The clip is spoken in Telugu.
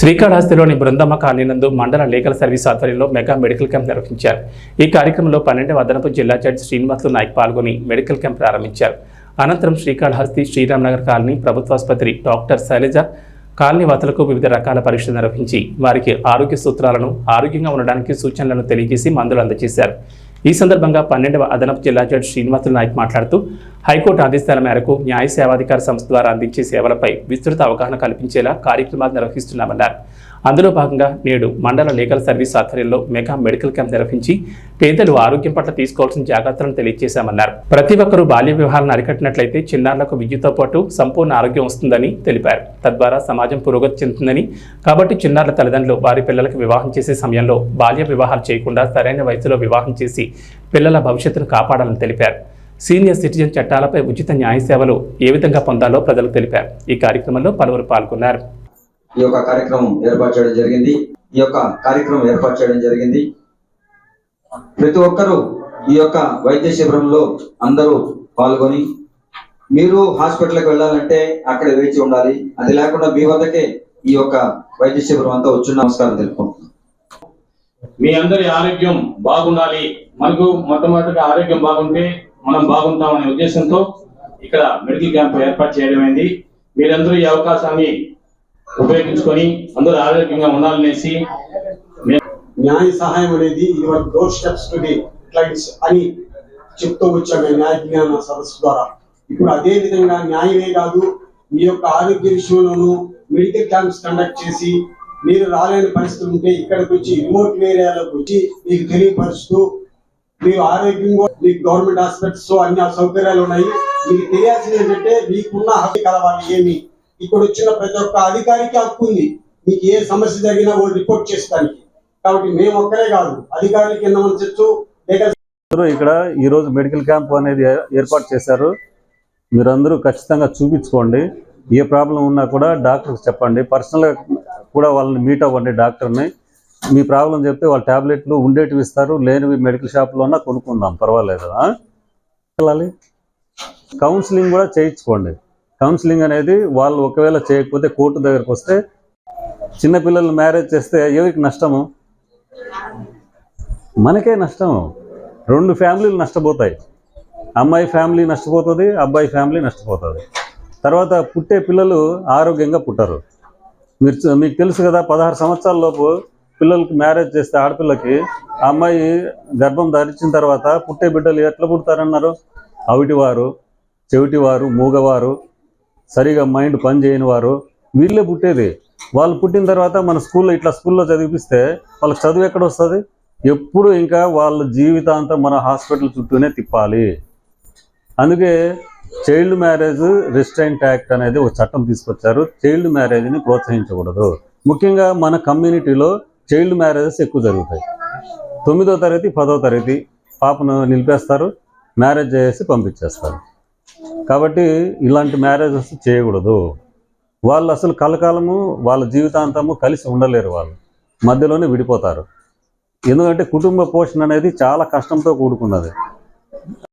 శ్రీకాళహస్తిలోని బృందమ్మ కాలనీ నందు మండల లీగల్ సర్వీస్ ఆధ్వర్యంలో మెగా మెడికల్ క్యాంప్ నిర్వహించారు. ఈ కార్యక్రమంలో పన్నెండవ అదనపు జిల్లా జడ్జి శ్రీనివాసులు నాయక్ పాల్గొని మెడికల్ క్యాంప్ ప్రారంభించారు. అనంతరం శ్రీకాళహస్తి శ్రీరామ్నగర్ కాలనీ ప్రభుత్వాసుపత్రి డాక్టర్ శైలజ కాలనీ వాసులకు వివిధ రకాల పరీక్షలు నిర్వహించి వారికి ఆరోగ్య సూత్రాలను ఆరోగ్యంగా ఉండడానికి సూచనలను తెలియజేసి మందులు అందజేశారు. ఈ సందర్భంగా పన్నెండవ అదనపు జిల్లా జడ్జి శ్రీనివాసులు నాయక్ మాట్లాడుతూ హైకోర్టు ఆదేశాల మేరకు న్యాయ సేవాధికార సంస్థ ద్వారా అందించే సేవలపై విస్తృత అవగాహన కల్పించేలా కార్యక్రమాలు నిర్వహిస్తున్నామన్నారు. అందులో భాగంగా నేడు మండల లీగల్ సర్వీస్ ఆధ్వర్యంలో మెగా మెడికల్ క్యాంప్ నిర్వహించి పేదలు ఆరోగ్యం పట్ల తీసుకోవాల్సిన జాగ్రత్తలను తెలియజేశామన్నారు. ప్రతి ఒక్కరూ బాల్య వివాహాలను అరికట్టినట్లయితే చిన్నారులకు విద్యతో పాటు సంపూర్ణ ఆరోగ్యం వస్తుందని తెలిపారు. తద్వారా సమాజం పురోగతి చెందుతుందని కాబట్టి చిన్నారుల తల్లిదండ్రులు వారి పిల్లలకు వివాహం చేసే సమయంలో బాల్య వివాహాలు చేయకుండా సరైన వయసులో వివాహం చేసి పిల్లల భవిష్యత్తును కాపాడాలని తెలిపారు. సీనియర్ సిటిజన్ చట్టాలపై ఉచిత న్యాయ సేవలు ఏ విధంగా పొందాలో ప్రజలకు తెలిపారు. ఈ కార్యక్రమంలో పలువురు పాల్గొన్నారు. ఈ యొక్క కార్యక్రమం ఏర్పాటు చేయడం జరిగింది. ఈ యొక్క కార్యక్రమం ఏర్పాటు చేయడం జరిగింది. ప్రతి ఒక్కరూ ఈ యొక్క వైద్య శిబిరంలో అందరూ పాల్గొని మీరు హాస్పిటల్కి వెళ్ళాలంటే అక్కడ వేచి ఉండాలి. అది లేకుండా మీ వద్దకే ఈ యొక్క వైద్య శిబిరం అంతా వచ్చి నమస్కారం తెలుపుకుంటున్నాం. మీ అందరి ఆరోగ్యం బాగుండాలి. మనకు మొట్టమొదటిగా ఆరోగ్యం బాగుంటే మనం బాగుంటాం అనే ఉద్దేశంతో ఇక్కడ మెడికల్ క్యాంప్ ఏర్పాటు చేయడమైంది. మీరందరూ ఈ అవకాశాన్ని ఉపయోగించుకొని అందరూ ఆరోగ్యంగా ఉండాలనేసి న్యాయ సహాయం అనేది your door steps to the clients అని చెప్తూ వచ్చాము న్యాయ జ్ఞాన సదస్సు ద్వారా. ఇప్పుడు అదే విధంగా న్యాయమే కాదు మీ యొక్క ఆరోగ్య విషయంలోనూ మెడికల్ క్యాంప్స్ కండక్ట్ చేసి మీరు రాలేని పరిస్థితులు ఉంటే ఇక్కడికి వచ్చి రిమోట్ ఏరియాలోకి వచ్చి మీకు తెలియపరుస్తూ మీరు ఆరోగ్యంగా మీకు గవర్నమెంట్ హాస్పిటల్స్ అన్ని సౌకర్యాలు ఉన్నాయి. మీకు తెలియాల్సింది ఏంటంటే మీకున్న హక్కు కలవాలి ఏమి? ఇక్కడ వచ్చిన ప్రతి ఒక్క అధికారికి హక్కు ఉంది. మీకు ఏ సమస్య జరిగినా వాళ్ళు రిపోర్ట్ చేస్తానికి కాబట్టి మేము ఒక్కరే కాదు అధికారులు కింద ఉంచచ్చు లేక ఇక్కడ ఈరోజు మెడికల్ క్యాంప్ అనేది ఏర్పాటు చేశారు. మీరందరూ ఖచ్చితంగా చూపించుకోండి. ఏ ప్రాబ్లం ఉన్నా కూడా డాక్టర్కి చెప్పండి. పర్సనల్గా కూడా వాళ్ళని మీట్ అవ్వండి డాక్టర్ని. మీ ప్రాబ్లం చెప్తే వాళ్ళ ట్యాబ్లెట్లు ఉండేటివి ఇస్తారు లేనివి మెడికల్ షాప్లోనా కొనుక్కుందాం. పర్వాలేదు. ఆ? వెళ్ళాలి. కౌన్సిలింగ్ కూడా చేయించుకోండి. కౌన్సిలింగ్ అనేది వాళ్ళు ఒకవేళ చేయకపోతే కోర్టు దగ్గరకు వస్తే చిన్నపిల్లలు మ్యారేజ్ చేస్తే ఎవరికి నష్టము? మనకే నష్టం రెండు ఫ్యామిలీలు నష్టపోతాయి. అమ్మాయి ఫ్యామిలీ నష్టపోతుంది అబ్బాయి ఫ్యామిలీ నష్టపోతుంది. తర్వాత పుట్టే పిల్లలు ఆరోగ్యంగా పుట్టరు. మీరు మీకు తెలుసు కదా పదహారు సంవత్సరాల లోపు పిల్లలకి మ్యారేజ్ చేస్తే ఆడపిల్లకి ఆ అమ్మాయి గర్భం ధరించిన తర్వాత పుట్టే బిడ్డలు ఎట్లా పుడతారన్నారు? అవిటివారు చెవిటివారు మూగవారు సరిగా మైండ్ పని చేయని వారు వీళ్ళే పుట్టేది. వాళ్ళు పుట్టిన తర్వాత మన స్కూల్లో ఇట్లా స్కూల్లో చదివిపిస్తే వాళ్ళకి చదువు ఎక్కడ వస్తుంది? ఎప్పుడు ఇంకా వాళ్ళ జీవితాంతం మన హాస్పిటల్ చుట్టూనే తిప్పాలి. అందుకే చైల్డ్ మ్యారేజ్ రిస్ట్రైంట్ యాక్ట్ అనేది ఒక చట్టం తీసుకొచ్చారు. చైల్డ్ మ్యారేజ్ని ప్రోత్సహించకూడదు. ముఖ్యంగా మన కమ్యూనిటీలో చైల్డ్ మ్యారేజెస్ ఎక్కువ జరుగుతాయి. తొమ్మిదో తరగతి పదో తరగతి పాపను నిలిపేస్తారు. మ్యారేజ్ చేసి పంపించేస్తారు. కాబట్టి ఇలాంటి మ్యారేజెస్ చేయకూడదు. వాళ్ళు అసలు కలకాలము వాళ్ళ జీవితాంతము కలిసి ఉండలేరు వాళ్ళు. మధ్యలోనే విడిపోతారు. ఎందుకంటే కుటుంబ పోషణ అనేది చాలా కష్టంతో కూడుకున్నది.